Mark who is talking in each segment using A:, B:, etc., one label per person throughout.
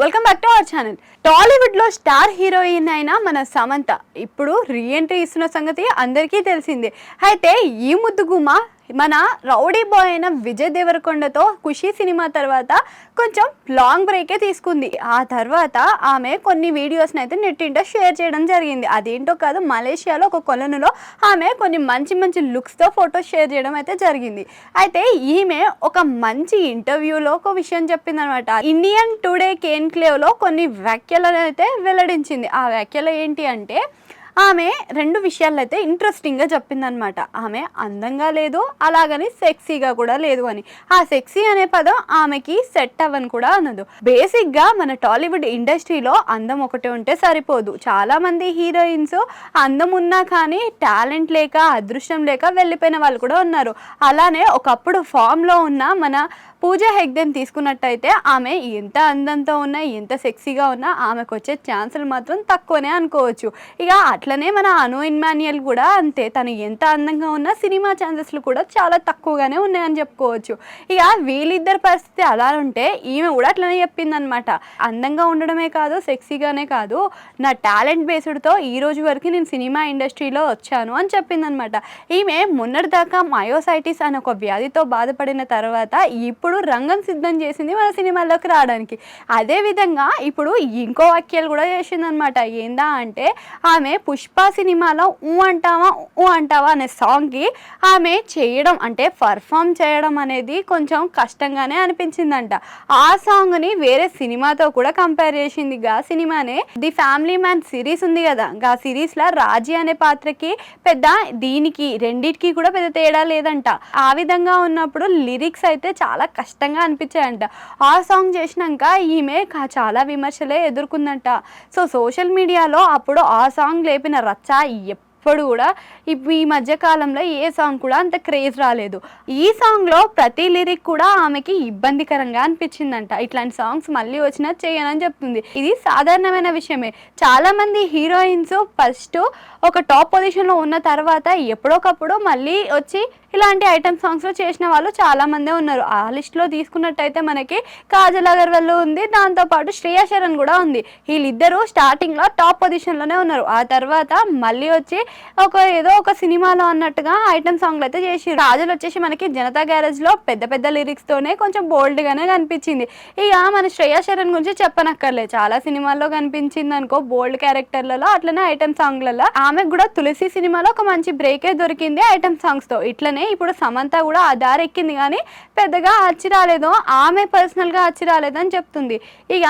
A: Welcome back to our channel టాలీవుడ్లో star heroine అయిన మన సమంత. ఇప్పుడు రీఎంట్రీ ఇస్తున్న సంగతి అందరికీ తెలిసిందే. అయితే ఈ ముద్దుగుమ మన రౌడీ బాయ్ అయిన విజయ్ దేవరకొండతో ఖుషి సినిమా తర్వాత కొంచెం లాంగ్ బ్రేకే తీసుకుంది. ఆ తర్వాత ఆమె కొన్ని వీడియోస్ని అయితే నెట్టింట షేర్ చేయడం జరిగింది. అదేంటో కాదు మలేషియాలో ఒక కొలనులో ఆమె కొన్ని మంచి మంచి లుక్స్తో ఫొటోస్ షేర్ చేయడం అయితే జరిగింది. అయితే ఈమె ఒక మంచి ఇంటర్వ్యూలో ఒక విషయం చెప్పింది అనమాట ఇండియన్ టుడే కేన్క్లేవ్లో కొన్ని వ్యాఖ్యలను అయితే వెల్లడించింది. ఆ వ్యాఖ్యలు ఏంటి అంటే ఆమె రెండు విషయాలైతే అయితే ఇంట్రెస్టింగ్గా చెప్పిందనమాట ఆమె అందంగా లేదు అలాగని సెక్సీగా కూడా లేదు అని. ఆ సెక్సీ అనే పదం ఆమెకి సెట్ అవ్వని కూడా అనదు. బేసిక్గా మన టాలీవుడ్ ఇండస్ట్రీలో అందం ఒకటే ఉంటే సరిపోదు. చాలామంది హీరోయిన్స్ అందం ఉన్నా కానీ టాలెంట్ లేక అదృష్టం లేక వెళ్ళిపోయిన వాళ్ళు కూడా ఉన్నారు. అలానే ఒకప్పుడు ఫామ్లో ఉన్న మన పూజా హెగ్డెన్ తీసుకున్నట్టయితే ఆమె ఎంత అందంతో ఉన్నా ఎంత సెక్సీగా ఉన్నా ఆమెకు వచ్చే ఛాన్సులు మాత్రం తక్కువనే అనుకోవచ్చు. ఇక అట్లనే మన అను ఇన్మాన్యుయల్ కూడా అంతే. తను ఎంత అందంగా ఉన్నా సినిమా ఛాన్సెస్లు కూడా చాలా తక్కువగానే ఉన్నాయని చెప్పుకోవచ్చు. ఇక వీళ్ళిద్దరి పరిస్థితి అలా ఉంటే ఈమె కూడా అట్లనే చెప్పిందనమాట అందంగా ఉండడమే కాదు సెక్సీగానే కాదు నా టాలెంట్ బేస్డ్తో ఈ రోజు వరకు నేను సినిమా ఇండస్ట్రీలో వచ్చాను అని చెప్పిందనమాట ఈమె మొన్నటిదాకా మయోసైటిస్ అనే ఒక వ్యాధితో బాధపడిన తర్వాత ఇప్పుడు రంగం సిద్ధం చేసింది మన సినిమాల్లోకి రావడానికి. అదే విధంగా ఇప్పుడు ఇంకో వ్యాఖ్యలు కూడా చేసిందనమాట ఏందా అంటే ఆమె పుష్ప సినిమాలో ఊ అంటావా ఊ అంటావా అనే సాంగ్కి ఆమె చేయడం అంటే పర్ఫామ్ చేయడం అనేది కొంచెం కష్టంగానే అనిపించిందంట. ఆ సాంగ్ని వేరే సినిమాతో కూడా కంపేర్ చేసింది. గా సినిమానే ది ఫ్యామిలీ మ్యాన్ సిరీస్ ఉంది కదా గా సిరీస్లో రాజీ అనే పాత్రకి పెద్ద దీనికి రెండిటికి కూడా పెద్ద తేడా లేదంట. ఆ విధంగా ఉన్నప్పుడు లిరిక్స్ అయితే చాలా కష్టంగా అనిపించాయంట. ఆ సాంగ్ చేసినాక ఈమె చాలా విమర్శలే ఎదుర్కొందంట. సో సోషల్ మీడియాలో అప్పుడు ఆ సాంగ్ లేపిన రచ్చ ఎప్పుడు కూడా ఇప్పుడు ఈ మధ్య కాలంలో ఏ సాంగ్ కూడా అంత క్రేజ్ రాలేదు. ఈ సాంగ్లో ప్రతి లిరిక్ కూడా ఆమెకి ఇబ్బందికరంగా అనిపించిందంట. ఇట్లాంటి సాంగ్స్ మళ్ళీ వచ్చినా చేయనని చెప్తుంది. ఇది సాధారణమైన విషయమే. చాలా మంది హీరోయిన్స్ ఫస్ట్ ఒక టాప్ పొజిషన్లో ఉన్న తర్వాత ఎప్పుడోకప్పుడు మళ్ళీ వచ్చి ఇలాంటి ఐటమ్ సాంగ్స్లో చేసిన వాళ్ళు చాలా మందే ఉన్నారు. ఆ లిస్ట్లో తీసుకున్నట్టయితే మనకి కాజల్ అగర్వాల్ ఉంది. దాంతోపాటు శ్రేయా శరణ్ కూడా ఉంది. వీళ్ళిద్దరూ స్టార్టింగ్లో టాప్ పొజిషన్లోనే ఉన్నారు. ఆ తర్వాత మళ్ళీ వచ్చి ఒక ఏదో ఒక సినిమాలో అన్నట్టుగా ఐటమ్ సాంగ్లు అయితే చేసి రాజులు వచ్చేసి మనకి జనతా గ్యారేజ్లో పెద్ద పెద్ద లిరిక్స్తోనే కొంచెం బోల్డ్గానే కనిపించింది. ఇక మన శ్రేయా శరణ్ గురించి చెప్పనక్కర్లేదు. చాలా సినిమాల్లో కనిపించింది అనుకో బోల్డ్ క్యారెక్టర్లలో అట్లనే ఐటమ్ సాంగ్లలో. ఆమెకు కూడా తులసి సినిమాలో ఒక మంచి బ్రేకే దొరికింది ఐటమ్ సాంగ్స్తో ఇట్లనే ఇప్పుడు సమంత కూడా ఆ దారి ఎక్కింది కానీ పెద్దగా అచ్చి రాలేదో. ఆమె పర్సనల్గా అచ్చి రాలేదని చెప్తుంది. ఇక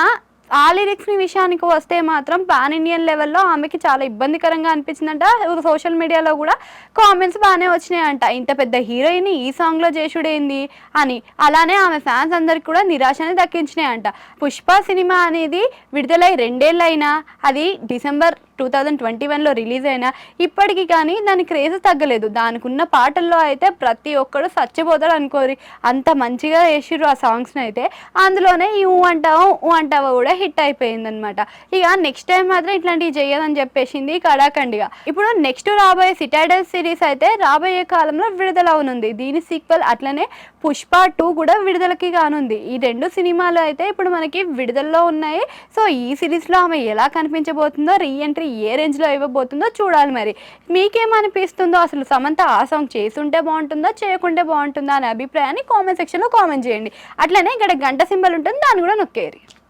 A: ఆ లిరిక్స్ విషయానికి వస్తే మాత్రం పాన్ ఇండియన్ లెవెల్లో ఆమెకి చాలా ఇబ్బందికరంగా అనిపించిందంట. సోషల్ మీడియాలో కూడా కామెంట్స్ బాగానే వచ్చినాయంట. ఇంత పెద్ద హీరోయిన్ ఈ సాంగ్లో చేసుడేంది అని. అలానే ఆమె ఫ్యాన్స్ అందరికి కూడా నిరాశని దక్కించినాయంట. పుష్ప సినిమా అనేది విడుదలై రెండేళ్ళైనా అది డిసెంబర్ టూ థౌజండ్ ట్వంటీ వన్లో రిలీజ్ అయినా ఇప్పటికీ కానీ దాని క్రేజ్ తగ్గలేదు. దానికి ఉన్న పాటల్లో అయితే ప్రతి ఒక్కరు చచ్చిపోతాడు అనుకోరి. అంత మంచిగా వేసిర్రు ఆ సాంగ్స్ని అయితే. అందులోనే ఈ ఊ అంటావా ఊ అంటావా కూడా హిట్ అయిపోయింది అనమాట ఇక నెక్స్ట్ టైం మాత్రం ఇట్లాంటివి చేయదని చెప్పేసింది కడాఖండిగా ఇప్పుడు నెక్స్ట్ రాబోయే సిటాడల్ సిరీస్ అయితే రాబోయే కాలంలో విడుదల అవునుంది దీని సీక్వెల్ అట్లనే పుష్ప టూ కూడా విడుదలకి కానుంది. ఈ రెండు సినిమాలు అయితే ఇప్పుడు మనకి విడుదలలో ఉన్నాయి. సో ఈ సిరీస్లో ఆమె ఎలా కనిపించబోతుందో రీఎంట్రీ ఏ రేంజ్లో ఇవ్వబోతుందో చూడాలి మరి. మీకేమనిపిస్తుందో అసలు సమంత ఆ సాంగ్ చేసుంటే బాగుంటుందా చేయకుంటే బాగుంటుందా అనే అభిప్రాయాన్ని కామెంట్ సెక్షన్లో కామెంట్ చేయండి. అట్లనే ఇక్కడ గంట సింబల్ ఉంటుంది దాన్ని కూడా నొక్కేరి